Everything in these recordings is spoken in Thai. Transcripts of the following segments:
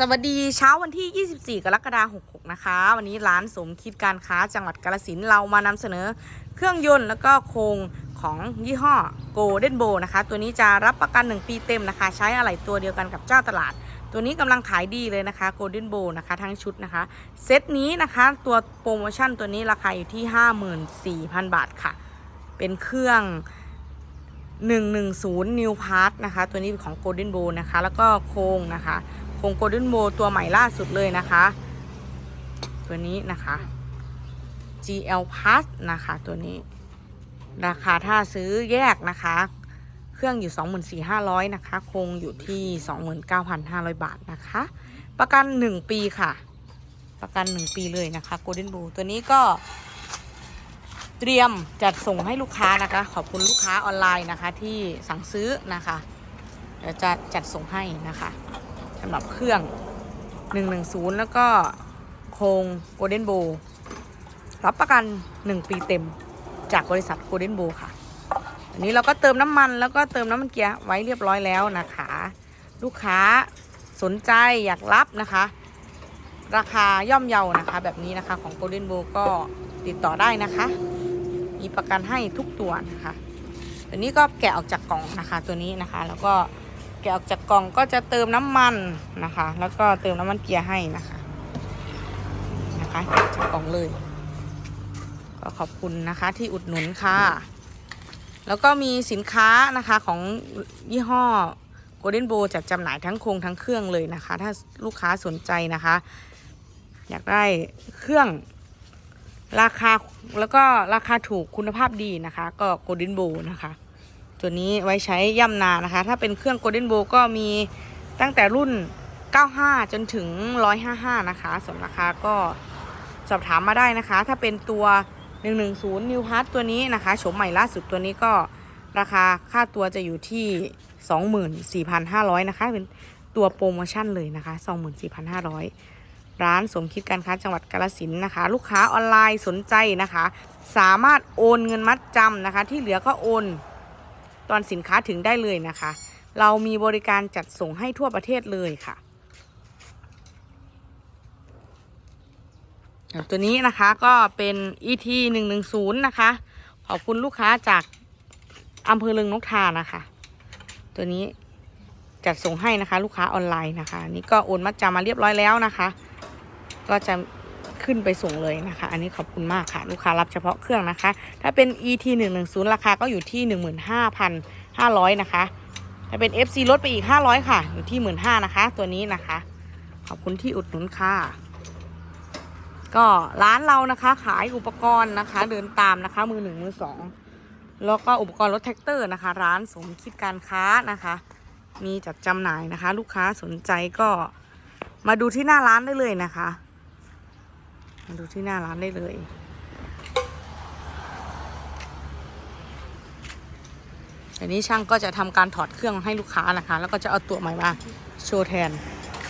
สวัสดีเช้าวันที่ 24 กรกฎาคม66 นะคะ วันนี้ร้านสมคิดการค้าจังหวัดกาฬสินเรามานำเสนอเครื่องยนต์แล้วก็โครงของยี่ห้อ Golden Bow นะคะ ตัวนี้จะรับประกัน 1 ปีเต็มนะคะ ใช้อะไหล่ตัวเดียวกันกับเจ้าตลาด ตัวนี้กำลังขายดีเลยนะคะ Golden Bow นะคะ ทั้งชุดนะคะ เซตนี้นะคะ ตัวโปรโมชั่นตัวนี้ราคาอยู่ที่ 54,000 บาทค่ะ เป็นเครื่อง110 New Part นะคะ ตัวนี้ของ Golden Bow นะคะ แล้วก็โครงนะคะ โครง Golden Bow ตัวใหม่ล่าสุดเลยนะคะ ตัวนี้นะคะ GL Plus นะคะ ตัวนี้ ราคาถ้าซื้อแยกนะคะ เครื่องอยู่ 24,500 นะคะ คงอยู่ที่ 29,500 บาทนะคะ ประกัน 1 ปีค่ะ ประกัน 1 ปีเลยนะคะ Golden Bow ตัวนี้ก็เตรียมจัดส่งให้ลูกค้านะคะ ขอบคุณลูกค้าออนไลน์นะคะที่สั่งซื้อนะคะเดี๋ยวจะจัดส่งให้นะคะำหรับเครื่อง 110 แล้วก็โครง Golden Bow รับประกัน 1 ปีเต็มจากบริษัท Golden Bow ค่ะ อันนี้เราก็เติมน้ำมันแล้วก็เติมน้ำมันเกียร์ไว้เรียบร้อยแล้วนะคะ ลูกค้าสนใจอยากรับนะคะ ราคาย่อมเยานะคะ แบบนี้นะคะของ Golden Bow ก็ติดต่อได้นะคะ มีประกันให้ทุกตัวนะคะ ตัวนี้ก็แกะออกจากกล่องนะคะตัวนี้นะคะ แล้วก็ กะออกจากกล่องก็จะเติมน้ำมันนะคะ แล้วก็เติมน้ำมันเกียร์ให้นะคะนะคะจากกล่องเลย ก็ขอบคุณนะคะที่อุดหนุนค่ะ แล้วก็มีสินค้านะคะของยี่ห้อ Golden Bow จัดจำหน่ายทั้งโครงทั้งเครื่องเลยนะคะ ถ้าลูกค้าสนใจนะคะ อยากได้เครื่องราคาแล้วก็ราคาถูกคุณภาพดีนะคะ ก็ Golden Bow นะคะ ตัวนี้ไว้ใช้ย่ำนานะคะ ถ้าเป็นเครื่อง Golden Bow ก็มีตั้งแต่รุ่น 95 จนถึง 155 นะคะ ส่วนราคาก็สอบถามมาได้นะคะ ถ้าเป็นตัว 110 New Part ตัวนี้นะคะโฉมใหม่ล่าสุดตัวนี้ก็ราคาค่าตัวจะอยู่ที่ 24,500 นะคะ เป็นตัวโปรโมชั่นเลยนะคะ 24,500 ร้านสมคิดการค้าจังหวัดกาฬสินนะคะ ลูกค้าออนไลน์สนใจนะคะ สามารถโอนเงินมัดจำนะคะ ที่เหลือก็โอน ตอนสินค้าถึงได้เลยนะคะ เรามีบริการจัดส่งให้ทั่วประเทศเลยค่ะ ตัวนี้นะคะก็เป็น ET 110 นะคะ ขอบคุณลูกค้าจากอำเภอเลืองนกทานะคะ ตัวนี้จัดส่งให้นะคะ ลูกค้าออนไลน์นะคะนนี่ก็โอนมัดจำมาเรียบร้อยแล้วนะคะ ก็จะ ขึ้นไปส่งเลยนะคะ อันนี้ขอบคุณมากค่ะ ลูกค้ารับเฉพาะเครื่องนะคะ ถ้าเป็น ET 110ราคาก็อยู่ที่ 15,500 นะคะ ถ้าเป็น FC ลดไปอีก 500 ค่ะ อยู่ที่ 15,000นะคะ ตัวนี้นะคะ ขอบคุณที่อุดหนุนค่ะ ก็ร้านเรานะคะ ขายอุปกรณ์นะคะ เดินตามนะคะ มือหนึ่งมือสองแล้วก็อุปกรณ์รถแท็กเตอร์นะคะ ร้านสมคิดการค้านะคะ มีจัดจำหน่ายนะคะ ลูกค้าสนใจก็มาดูที่หน้าร้านได้เลยนะคะ มาดูที่หน้าร้านได้เลย อันนี้ช่างก็จะทำการถอดเครื่องให้ลูกค้านะคะ แล้วก็จะเอาตัวใหม่มาโชว์แทน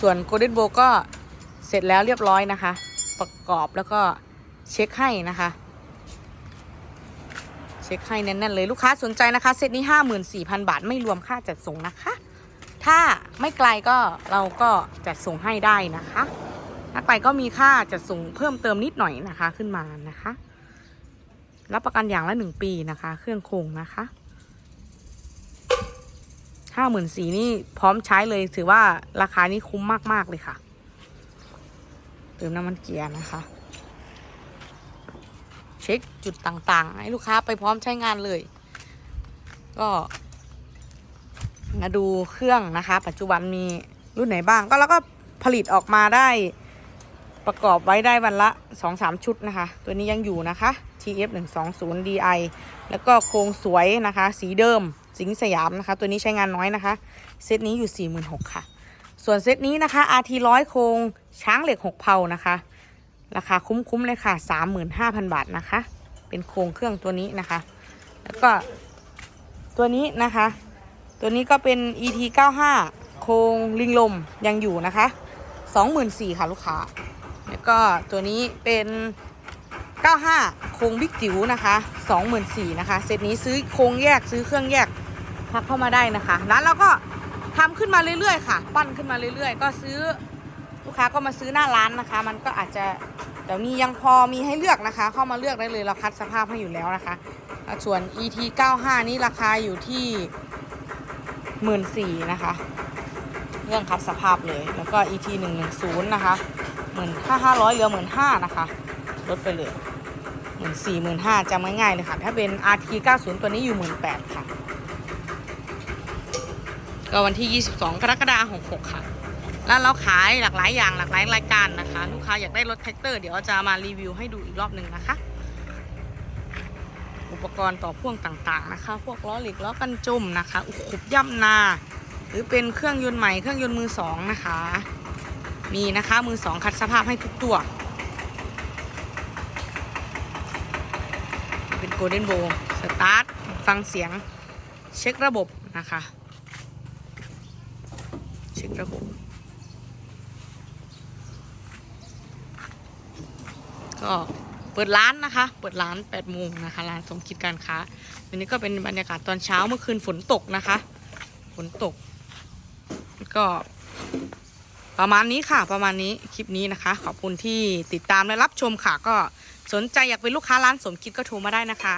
ส่วน Golden Bow ก็เสร็จแล้วเรียบร้อยนะคะ ประกอบแล้วก็เช็คให้นะคะ เช็คให้แน่นๆเลยลูกค้าสนใจนะคะ เซตนี้ 54,000 บาท ไม่รวมค่าจัดส่งนะคะ ถ้าไม่ไกลก็เราก็จัดส่งให้ได้นะคะ ถ้าไกลก็มีค่าจัดส่งเพิ่มเติมนิดหน่อยนะคะขึ้นมานะคะ รับประกันอย่างละหนึ่งปีนะคะ เครื่องโครงนะคะห้าหมื่นสี่นี่พร้อมใช้เลยถือว่าราคานี้คุ้มมาก ๆ เลยค่ะ เติมน้ำมันเกียร์นะคะ เช็คจุดต่างๆ ให้ลูกค้าไปพร้อมใช้งานเลย ก็มาดูเครื่องนะคะ ปัจจุบันมีรุ่นไหนบ้างก็แล้วก็ผลิตออกมาได้ ประกอบไว้ได้วันละ 2-3 ชุดนะคะ ตัวนี้ยังอยู่นะคะ TF 1 2 0 DI แล้วก็โครงสวยนะคะ สีเดิม สิงสยามนะคะ ตัวนี้ใช้งานน้อยนะคะ เซตนี้อยู่ 46,000ค่ะ ส่วนเซตนี้นะคะ RT 100 โครงช้างเหล็ก 6เพานะคะ ราคาคุ้มๆเลยค่ะ 35,000 บาทนะคะ เป็นโครงเครื่องตัวนี้นะคะ แล้วก็ตัวนี้นะคะ ตัวนี้ก็เป็น ET 95โครงลิงลมยังอยู่นะคะ 24,000ค่ะลูกค้า ก็ตัวนี้เป็น 95 โครงบิ๊กจิ๋วนะคะ 24,000นะคะ เซตนี้ซื้อโครงแยกซื้อเครื่องแยกทักเข้ามาได้นะคะร้านเราก็ทำขึ้นมาเรื่อยๆค่ะ ปั้นขึ้นมาเรื่อยๆ ก็ซื้อลูกค้าก็มาซื้อหน้าร้านนะคะ มันก็อาจจะเดี๋ยวนี้ยังพอมีให้เลือกนะคะ เข้ามาเลือกได้เลยเราคัดสภาพให้อยู่แล้วนะคะอะส่วน ET 95นี่ราคาอยู่ที่หมื่นสี่นะคะ เรื่องคัดสภาพเลย แล้วก็ ET 110นะคะ หมื่นห้าห้าร้อยเหลือหมื่นห้านะคะ ลดไปเลยหมื่นสี่หมื่นห้าจำง่ายๆเลยค่ะ ถ้าเป็น RT 90 ตัวนี้อยู่หมื่นแปดค่ะ ก็วันที่ 22 กรกฎาคม66 ค่ะ แล้วเราขายหลากหลายอย่างหลากหลายรายการนะคะ ลูกค้าอยากได้รถแท็กเตอร์เดี๋ยวจะมารีวิวให้ดูอีกรอบหนึ่งนะคะ อุปกรณ์ต่อพ่วงต่างๆนะคะ พวกล้อเหล็กล้อกันจุ่มนะคะ อุกขุบย่ำนา หรือเป็นเครื่องยนต์ใหม่เครื่องยนต์มือสองนะคะ มีนะคะมือสองคัดสภาพให้ทุกตัว เป็นโกลเด้นโบสตาร์ท ฟังเสียงเช็คระบบนะคะ เช็คระบบ ก็เปิดร้านนะคะ เปิดร้าน8โมงนะคะ ร้านสมคิดการค้า วันนี้ก็เป็นบรรยากาศตอนเช้าเมื่อคืนฝนตกนะคะ ฝนตก ก็ ประมาณนี้ค่ะประมาณนี้คลิปนี้นะคะ ขอบคุณที่ติดตามและรับชมค่ะ ก็สนใจอยากเป็นลูกค้าร้านสมคิดก็โทรมาได้นะคะ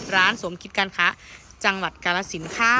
0979712677 ร้านสมคิดการค้าจังหวัดกาลสินค่ะ